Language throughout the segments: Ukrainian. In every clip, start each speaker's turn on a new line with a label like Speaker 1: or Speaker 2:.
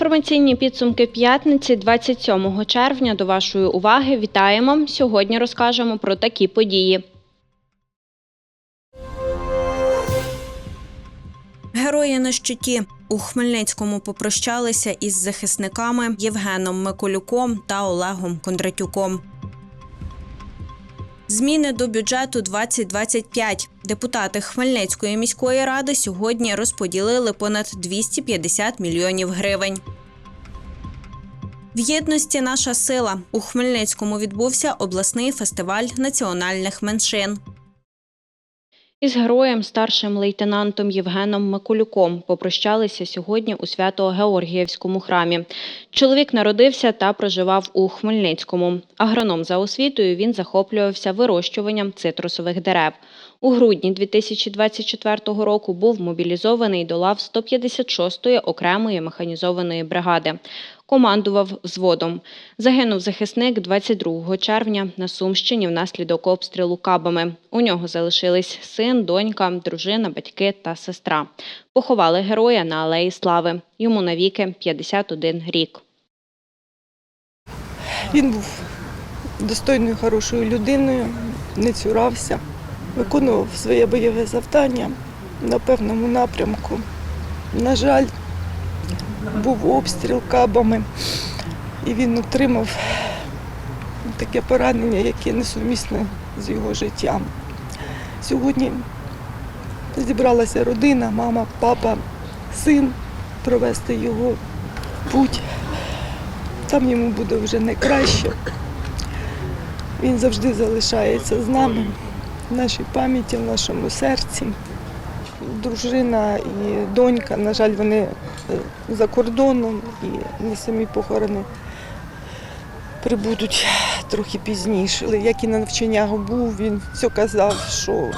Speaker 1: Інформаційні підсумки п'ятниці 27 червня до вашої уваги вітаємо. Сьогодні розкажемо про такі події. Герої на щиті у Хмельницькому попрощалися із захисниками Євгеном Миколюком та Олегом Кондратюком. Зміни до бюджету 2025. Депутати Хмельницької міської ради сьогодні розподілили понад 250 мільйонів гривень. Єдності наша сила у Хмельницькому відбувся обласний фестиваль національних меншин. Із героєм старшим лейтенантом Євгеном Миколюком попрощалися сьогодні у Свято-Георгіївському храмі. Чоловік народився та проживав у Хмельницькому. Агроном за освітою він захоплювався вирощуванням цитрусових дерев. У грудні 2024 року був мобілізований до лав 156-ї окремої механізованої бригади. Командував взводом. Загинув захисник 22 червня на Сумщині внаслідок обстрілу кабами. У нього залишились син, донька, дружина, батьки та сестра. Поховали героя на Алеї Слави. Йому навіки 51 рік.
Speaker 2: Він був достойною, хорошою людиною, не цурався, виконував своє бойове завдання на певному напрямку. На жаль, був обстріл кабами, і він отримав таке поранення, яке несумісне з його життям. Сьогодні зібралася родина, мама, папа, син провести його путь. Там йому буде вже не краще. Він завжди залишається з нами, в нашій пам'яті, в нашому серці. Дружина і донька, на жаль, вони за кордоном і не самі похорони прибудуть трохи пізніше. Як і на навчаннях був, він все казав, що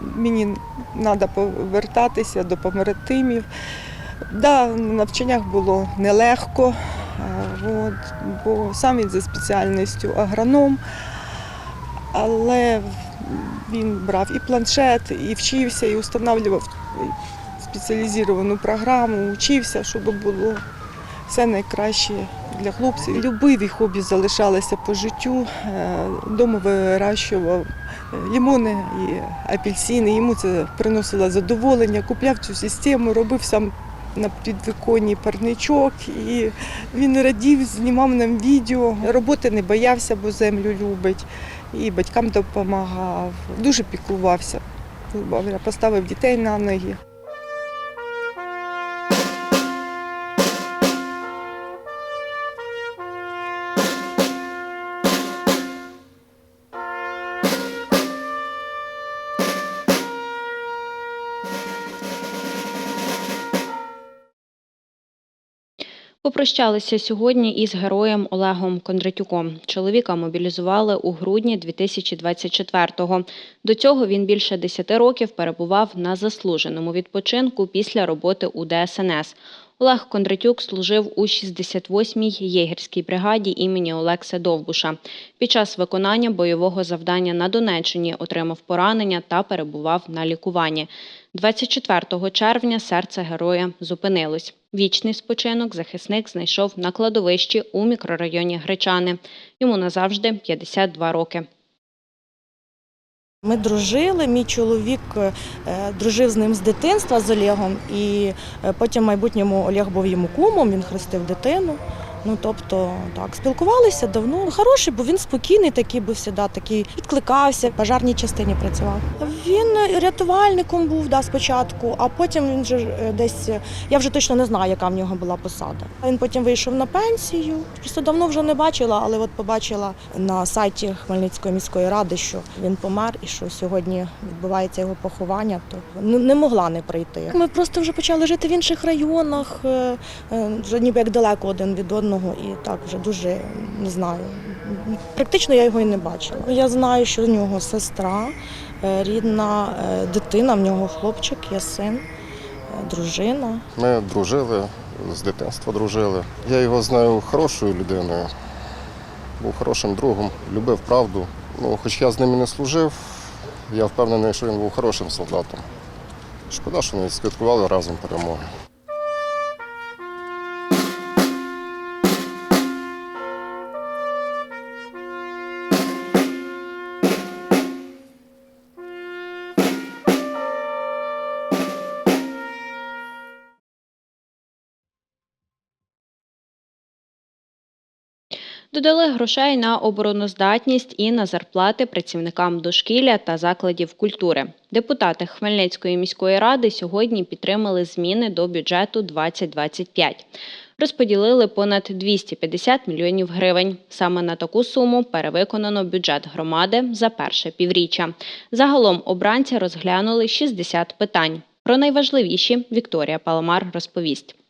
Speaker 2: мені треба повертатися до побратимів. Да, на навчаннях було нелегко, от, бо сам він за спеціальністю агроном, але він брав і планшет, і вчився, і встановлював спеціалізовану програму, учився, щоб було все найкраще для хлопців. Любиві хобі залишалися по життю. Е, Дома вирощував е, лімони і апельсини. Йому це приносило задоволення. Купляв цю систему, робив сам на підвиконні парничок. І він радів, знімав нам відео. Роботи не боявся, бо землю любить. І батькам допомагав. Дуже піклувався. Поставив дітей на ноги.
Speaker 1: Попрощалися сьогодні із героєм Олегом Кондратюком. Чоловіка мобілізували у грудні 2024-го. До цього він більше 10 років перебував на заслуженому відпочинку після роботи у ДСНС. Олег Кондратюк служив у 68-й єгерській бригаді імені Олекса Довбуша. Під час виконання бойового завдання на Донеччині отримав поранення та перебував на лікуванні. 24 червня серце героя зупинилось. Вічний спочинок захисник знайшов на кладовищі у мікрорайоні Гречани. Йому назавжди 52 роки.
Speaker 3: Ми дружили. Мій чоловік е, дружив з ним з дитинства з Олегом, і е, потім в майбутньому Олег був йому кумом, він хрестив дитину. Ну тобто так, спілкувалися давно. Хороший, бо він спокійний, такий був завжди, такий відкликався, пожарній частині працював. Він рятувальником був да, спочатку, а потім він вже е, десь. Я вже точно не знаю, яка в нього була посада. Він потім вийшов на пенсію. Просто давно вже не бачила, але от побачила на сайті Хмельницької міської ради, що він помер і що сьогодні відбувається його поховання, то не не могла не прийти. Ми просто вже почали жити в інших районах, е, е, вже ніби як далеко один від одного, і так вже дуже не знаю. Практично я його і не бачила. Я знаю, що в нього сестра, е, рідна е, дитина, в нього хлопчик, є син, е, дружина.
Speaker 4: Ми дружили, з дитинства дружили. Я його знаю хорошою людиною, був хорошим другом, любив правду. Ну, хоч я з ним і не служив, я впевнений, що він був хорошим солдатом. Шкода, що не святкували разом перемоги.
Speaker 1: Додали грошей на обороноздатність і на зарплати працівникам дошкілля та закладів культури. Депутати Хмельницької міської ради сьогодні підтримали зміни до бюджету 2025. Розподілили понад 250 мільйонів гривень. Саме на таку суму перевиконано бюджет громади за перше півріччя. Загалом обранці розглянули 60 питань. Про найважливіші Вікторія Паламар розповість.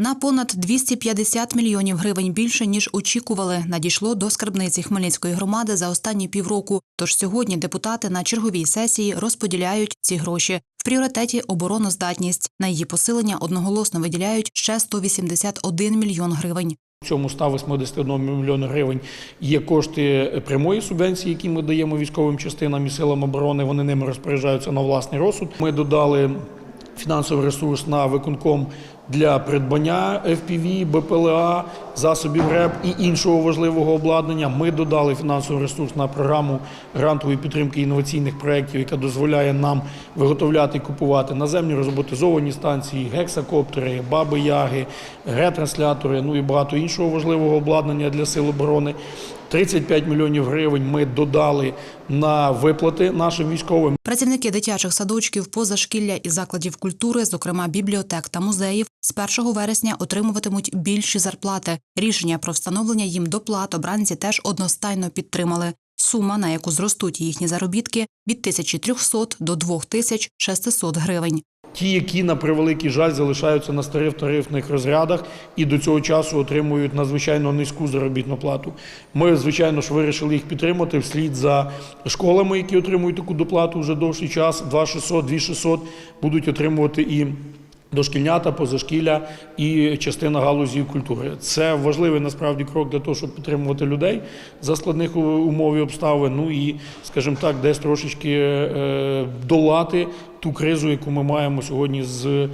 Speaker 5: На понад 250 мільйонів гривень більше ніж очікували, надійшло до скарбниці Хмельницької громади за останні півроку. Тож сьогодні депутати на черговій сесії розподіляють ці гроші. В пріоритеті обороноздатність. На її посилення одноголосно виділяють ще 181 мільйон гривень.
Speaker 6: В цьому 181 мільйона гривень є кошти прямої субвенції, які ми даємо військовим частинам і силам оборони. Вони ними розпоряджаються на власний розсуд. Ми додали фінансовий ресурс на виконком для придбання FPV, БПЛА, засобів РЕП і іншого важливого обладнання. Ми додали фінансовий ресурс на програму грантової підтримки інноваційних проєктів, яка дозволяє нам виготовляти і купувати наземні роботизовані станції, гексакоптери, баби яги, ретранслятори, ну і багато іншого важливого обладнання для сил оборони. 35 мільйонів гривень ми додали на виплати нашим військовим.
Speaker 5: Працівники дитячих садочків, позашкілля і закладів культури, зокрема бібліотек та музеїв, з 1 вересня отримуватимуть більші зарплати. Рішення про встановлення їм доплат обранці теж одностайно підтримали. Сума, на яку зростуть їхні заробітки, від 1300 до 2600 гривень.
Speaker 6: Ті, які на превеликий жаль залишаються на старих тарифних розрядах і до цього часу отримують надзвичайно низьку заробітну плату. Ми, звичайно ж, вирішили їх підтримати вслід за школами, які отримують таку доплату вже довший час. 2600, 2600 будуть отримувати і. Дошкільнята, позашкілля і частина галузі культури. Це важливий насправді крок для того, щоб підтримувати людей за складних умов і обставин. Ну і, скажімо так, десь трошечки е, долати ту кризу, яку ми маємо сьогодні з е,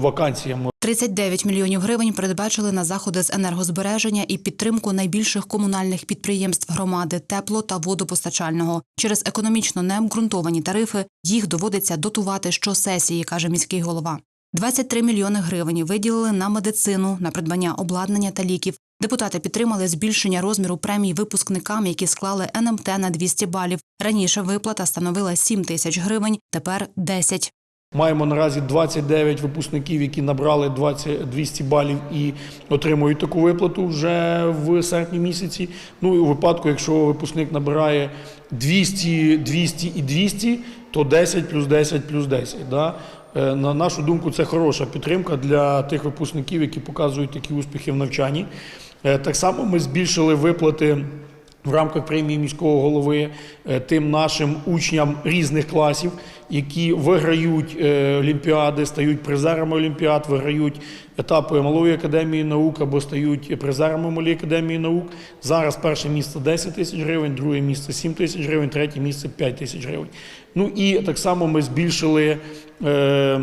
Speaker 6: вакансіями.
Speaker 5: 39 мільйонів гривень передбачили на заходи з енергозбереження і підтримку найбільших комунальних підприємств громади тепло та водопостачального. Через економічно необґрунтовані тарифи їх доводиться дотувати щосесії, каже міський голова. 23 мільйони гривень виділили на медицину, на придбання обладнання та ліків. Депутати підтримали збільшення розміру премій випускникам, які склали НМТ на 200 балів. Раніше виплата становила 7 тисяч гривень, тепер 10.
Speaker 6: Маємо наразі 29 випускників, які набрали 20, 200 балів і отримують таку виплату вже в серпні місяці. Ну і у випадку, якщо випускник набирає 200, 200 і 200, то 10 плюс 10 плюс 10. Да? Е, На нашу думку, це хороша підтримка для тих випускників, які показують такі успіхи в навчанні. Е, Так само ми збільшили виплати в рамках премії міського голови е, тим нашим учням різних класів, які виграють е, олімпіади, стають призерами олімпіад, виграють етапи малої академії наук або стають призерами малої академії наук. Зараз перше місце 10 тисяч гривень, друге місце 7 тисяч гривень, третє місце 5 тисяч гривень. Ну і так само ми збільшили. Е,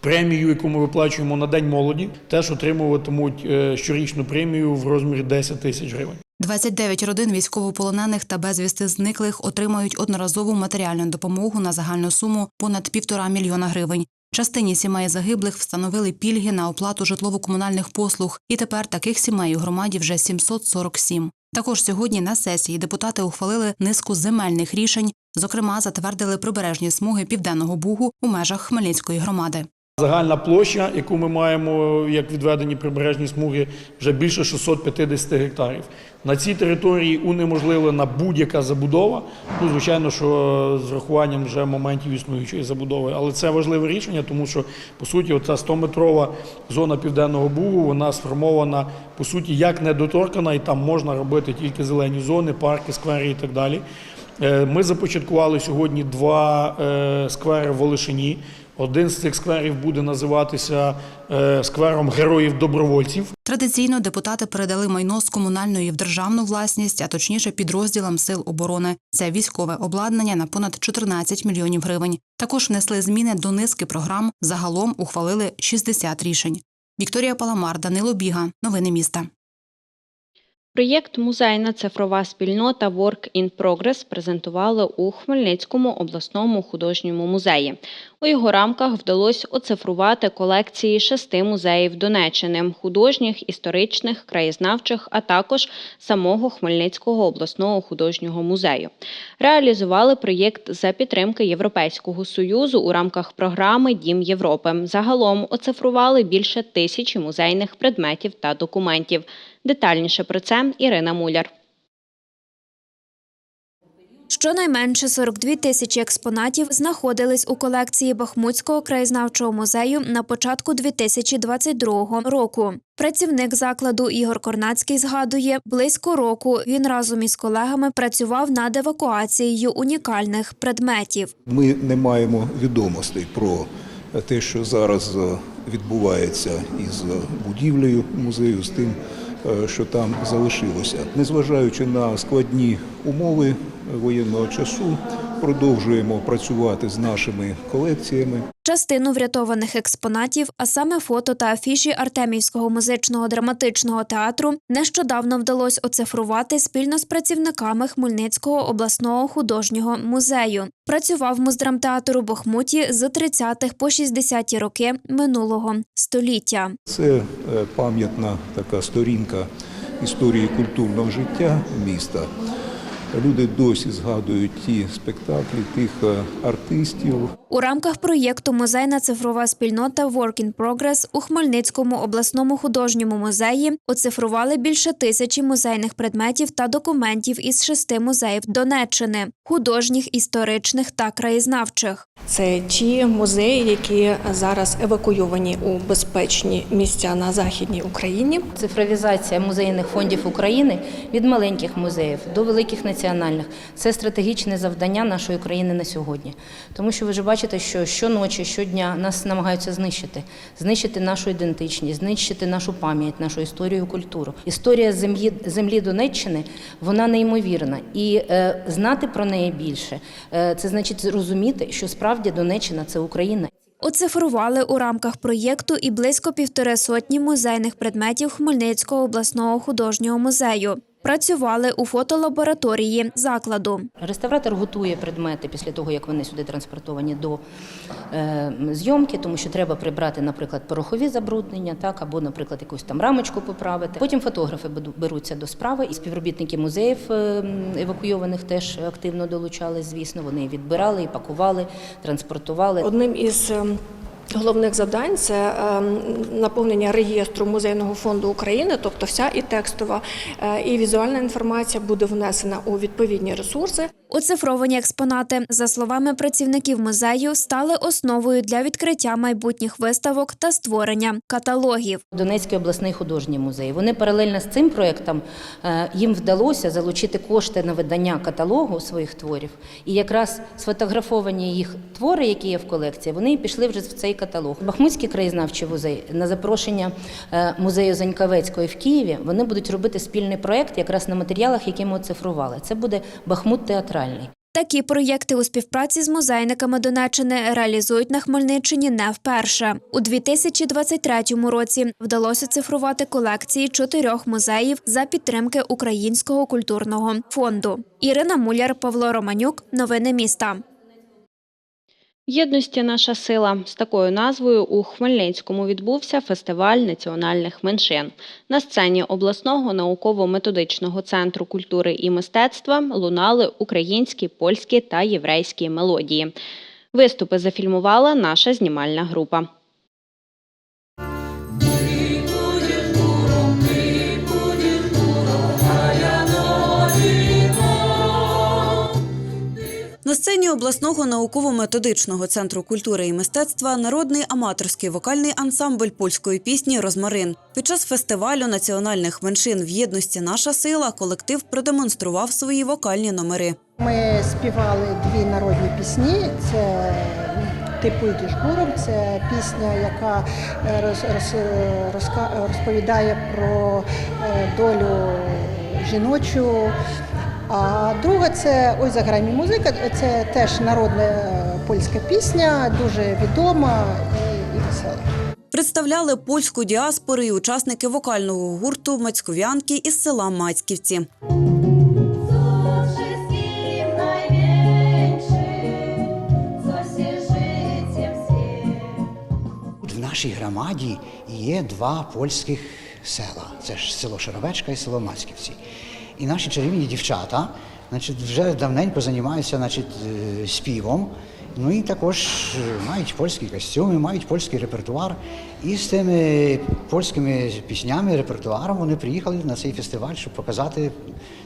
Speaker 6: Премію, яку ми виплачуємо на День молоді, теж отримуватимуть щорічну премію в розмірі 10 тисяч гривень.
Speaker 5: 29 родин військовополонених та безвісти зниклих отримають одноразову матеріальну допомогу на загальну суму понад півтора мільйона гривень. Частині сімей загиблих встановили пільги на оплату житлово-комунальних послуг, і тепер таких сімей у громаді вже 747. Також сьогодні на сесії депутати ухвалили низку земельних рішень, зокрема, затвердили прибережні смуги Південного Бугу у межах Хмельницької громади.
Speaker 6: Загальна площа, яку ми маємо як відведені прибережні смуги, вже більше 650 гектарів. На цій території унеможливлена будь-яка забудова. Ну, звичайно, що з врахуванням вже моментів існуючої забудови. Але це важливе рішення, тому що по суті, оця 100-метрова зона південного бугу вона сформована по суті як недоторкана, і там можна робити тільки зелені зони, парки, сквери і так далі. Е, Ми започаткували сьогодні два е, сквери в Олешині. Один з цих скверів буде називатися е, сквером героїв-добровольців.
Speaker 5: Традиційно депутати передали майно з комунальної в державну власність, а точніше підрозділам сил оборони. Це військове обладнання на понад 14 мільйонів гривень. Також внесли зміни до низки програм. Загалом ухвалили 60 рішень. Вікторія Паламар, Данило Біга. Новини міста.
Speaker 1: Проєкт Музейна цифрова спільнота Work in Progress презентували у Хмельницькому обласному художньому музеї. У його рамках вдалося оцифрувати колекції шести музеїв Донеччини художніх, історичних, краєзнавчих, а також самого Хмельницького обласного художнього музею. Реалізували проєкт за підтримки Європейського союзу у рамках програми Дім Європи. Загалом оцифрували більше тисячі музейних предметів та документів. Детальніше про це Ірина Муляр.
Speaker 7: Щонайменше 42 тисячі експонатів знаходились у колекції Бахмутського краєзнавчого музею на початку 2022 року. Працівник закладу Ігор Корнацький згадує, близько року він разом із колегами працював над евакуацією унікальних предметів.
Speaker 8: Ми не маємо відомостей про те, що зараз е, відбувається із будівлею музею, з тим, е, що там залишилося. Незважаючи на складні умови воєнного часу, продовжуємо працювати з нашими колекціями.
Speaker 7: Частину врятованих експонатів, а саме фото та афіші Артемівського музичного драматичного театру, нещодавно вдалося оцифрувати спільно з працівниками Хмельницького обласного художнього музею. Працював муздрамтеатр у Бахмуті з 30-х по 60-ті роки минулого століття.
Speaker 8: Це е, пам'ятна така сторінка історії культурного життя міста. Люди досі згадують ті спектаклі, тих е, артистів,
Speaker 7: У рамках проєкту Музейна цифрова спільнота Work in Progress у Хмельницькому обласному художньому музеї оцифрували більше тисячі музейних предметів та документів із шести музеїв Донеччини художніх, історичних та краєзнавчих.
Speaker 9: Це ті музеї, які зараз евакуйовані у безпечні місця на західній Україні.
Speaker 10: Цифровізація музейних фондів України від маленьких музеїв до великих національних це стратегічне завдання нашої країни на сьогодні. Тому що ви ж бачите, що щоночі, щодня нас намагаються знищити, знищити нашу ідентичність, знищити нашу пам'ять, нашу історію, культуру. Історія землі землі Донеччини вона неймовірна, і е, знати про неї більше е, це значить зрозуміти, що справді Донеччина це Україна.
Speaker 7: Оцифрували у рамках проєкту і близько півтори сотні музейних предметів Хмельницького обласного художнього музею. Працювали у фотолабораторії закладу.
Speaker 10: Реставратор готує предмети після того, як вони сюди транспортовані до е, зйомки, тому що треба прибрати, наприклад, порохові забруднення, так або, наприклад, якусь там рамочку поправити. Потім фотографи беру- беруться до справи, і співробітники музеїв е, евакуйованих теж активно долучались. Звісно, вони і відбирали, і пакували, транспортували.
Speaker 9: Одним із ем, головних завдань це ем, наповнення реєстру музейного фонду України, тобто вся і текстова, е, і візуальна інформація буде внесена у відповідні ресурси.
Speaker 7: Оцифровані експонати, за словами працівників музею, стали основою для відкриття майбутніх виставок та створення каталогів.
Speaker 10: Донецький обласний художній музей. Вони паралельно з цим проєктом е, їм вдалося залучити кошти на видання каталогу своїх творів. І якраз сфотографовані їх твори, які є в колекції, вони пішли вже в цей каталог. Бахмутський краєзнавчий музей на запрошення е, музею Занькавецької в Києві вони будуть робити спільний проєкт якраз на матеріалах, які ми оцифрували. Це буде Бахмут театральний.
Speaker 7: Такі проєкти у співпраці з музейниками Донеччини реалізують на Хмельниччині не вперше. У 2023 році вдалося цифрувати колекції чотирьох музеїв за підтримки Українського культурного фонду. Ірина Муляр, Павло Романюк. Новини міста.
Speaker 1: Єдності наша сила з такою назвою у Хмельницькому відбувся фестиваль національних меншин. На сцені обласного науково-методичного центру культури і мистецтва лунали українські, польські та єврейські мелодії. Виступи зафільмувала наша знімальна група.
Speaker 11: На сцені обласного науково-методичного центру культури і мистецтва народний аматорський вокальний ансамбль польської пісні Розмарин. Під час фестивалю національних меншин в єдності Наша сила колектив продемонстрував свої вокальні номери.
Speaker 12: Ми співали дві народні пісні. Це типу «Ідиш гуром», це пісня, яка е, роз- роз- розповідає про е, долю жіночу. А друга це Ой заграй музика. Це теж народна е, польська пісня, дуже відома і, і весела.
Speaker 11: Представляли польську діаспору і учасники вокального гурту Мацьков'янки із села Мацьківці.
Speaker 13: В нашій громаді є два польських села. Це ж село Шаровечка і село Мацьківці. І наші чарівні дівчата значить, вже давненько займаються значить, е, співом. Ну і також е, мають польські костюми, мають польський репертуар. І з тими польськими піснями, репертуаром вони приїхали на цей фестиваль, щоб показати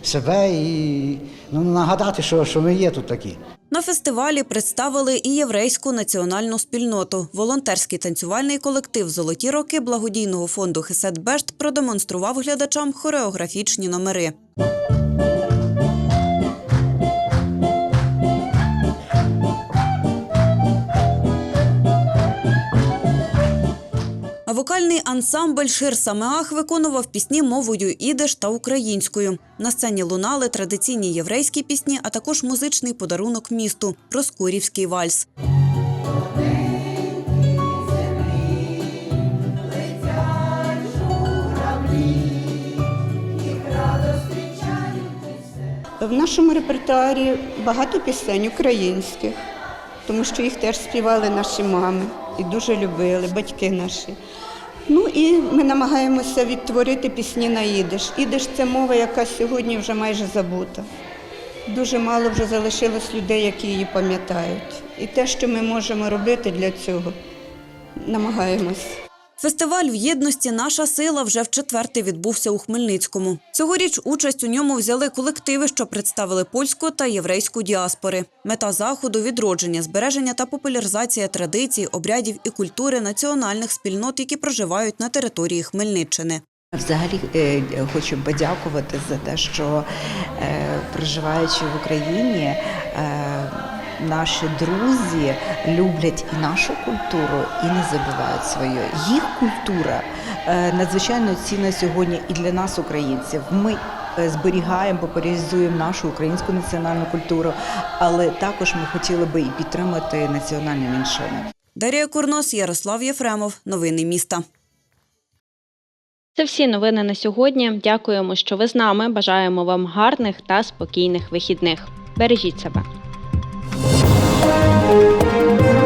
Speaker 13: себе і ну, нагадати, що, що ми є тут такі.
Speaker 11: На фестивалі представили і єврейську національну спільноту. Волонтерський танцювальний колектив Золоті роки благодійного фонду Хесет Бешт продемонстрував глядачам хореографічні номери. Вокальний ансамбль Шир Самеах виконував пісні мовою ідиш та українською. На сцені лунали традиційні єврейські пісні, а також музичний подарунок місту Проскурівський вальс.
Speaker 14: В нашому репертуарі багато пісень українських, тому що їх теж співали наші мами і дуже любили, батьки наші. Ну і ми намагаємося відтворити пісні на ідиш. Ідиш це мова, яка сьогодні вже майже забута. Дуже мало вже залишилось людей, які її пам'ятають. І те, що ми можемо робити для цього, намагаємось.
Speaker 11: Фестиваль в єдності Наша сила вже в четверте відбувся у Хмельницькому. Цьогоріч участь у ньому взяли колективи, що представили польську та єврейську діаспори. Мета заходу відродження, збереження та популяризація традицій, обрядів і культури національних спільнот, які проживають на території Хмельниччини.
Speaker 15: Взагалі е, хочу подякувати за те, що е, проживаючи в Україні, наші друзі люблять і нашу культуру, і не забувають свою. Їх культура е, надзвичайно цінна сьогодні і для нас, українців. Ми е, зберігаємо, популяризуємо нашу українську національну культуру, але також ми хотіли би і підтримати національні меншини.
Speaker 11: Дар'я Курнос, Ярослав Єфремов. Новини міста.
Speaker 1: Це всі новини на сьогодні. Дякуємо, що ви з нами. Бажаємо вам гарних та спокійних вихідних. Бережіть себе. Música